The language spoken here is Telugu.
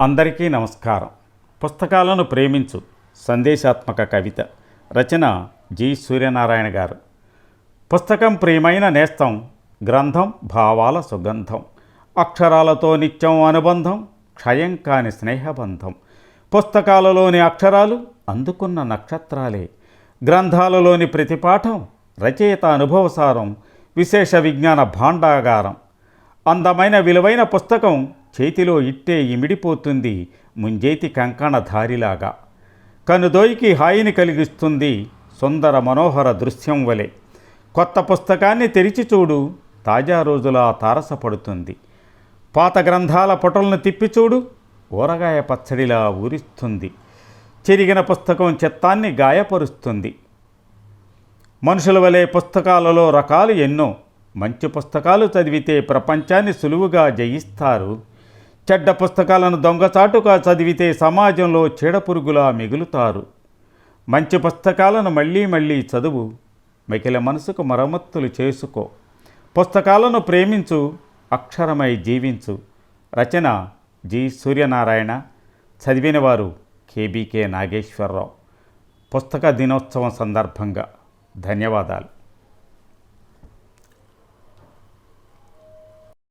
అందరికీ నమస్కారం. పుస్తకాలను ప్రేమించు సందేశాత్మక కవిత రచన జి సూర్యనారాయణ గారు. పుస్తకం ప్రియమైన నేస్తం గ్రంథం భావాల సుగంధం అక్షరాలతో నిత్యం అనుబంధం క్షయం కాని స్నేహబంధం. పుస్తకాలలోని అక్షరాలు అందుకున్న నక్షత్రాలే. గ్రంథాలలోని ప్రతిపాఠం రచయిత అనుభవసారం విశేష విజ్ఞాన భాండాగారం. అందమైన విలువైన పుస్తకం చేతిలో ఇట్టే ఇమిడిపోతుంది ముంజేతి కంకణధారిలాగా కనుదోయికి హాయిని కలిగిస్తుంది సుందర మనోహర దృశ్యం వలె. కొత్త పుస్తకాన్ని తెరిచి చూడు తాజా రోజులా తారసపడుతుంది. పాత గ్రంథాల పుటలను తిప్పి చూడు ఊరగాయ పచ్చడిలా ఊరిస్తుంది. చెరిగిన పుస్తకం చిత్తాన్ని గాయపరుస్తుంది. మనుషుల వలె పుస్తకాలలో రకాలు ఎన్నో. మంచి పుస్తకాలు చదివితే ప్రపంచాన్ని సులువుగా జయిస్తారు. చెడ్డ పుస్తకాలను దొంగచాటుగా చదివితే సమాజంలో చీడపురుగులా మిగులుతారు. మంచి పుస్తకాలను మళ్ళీ మళ్ళీ చదువు మిగిలిన మనసుకు మరమ్మత్తులు చేసుకో. పుస్తకాలను ప్రేమించు అక్షరమై జీవించు. రచన జి. సూర్యనారాయణ చదివినవారు కేబీకే నాగేశ్వరరావు. పుస్తక దినోత్సవం సందర్భంగా. ధన్యవాదాలు.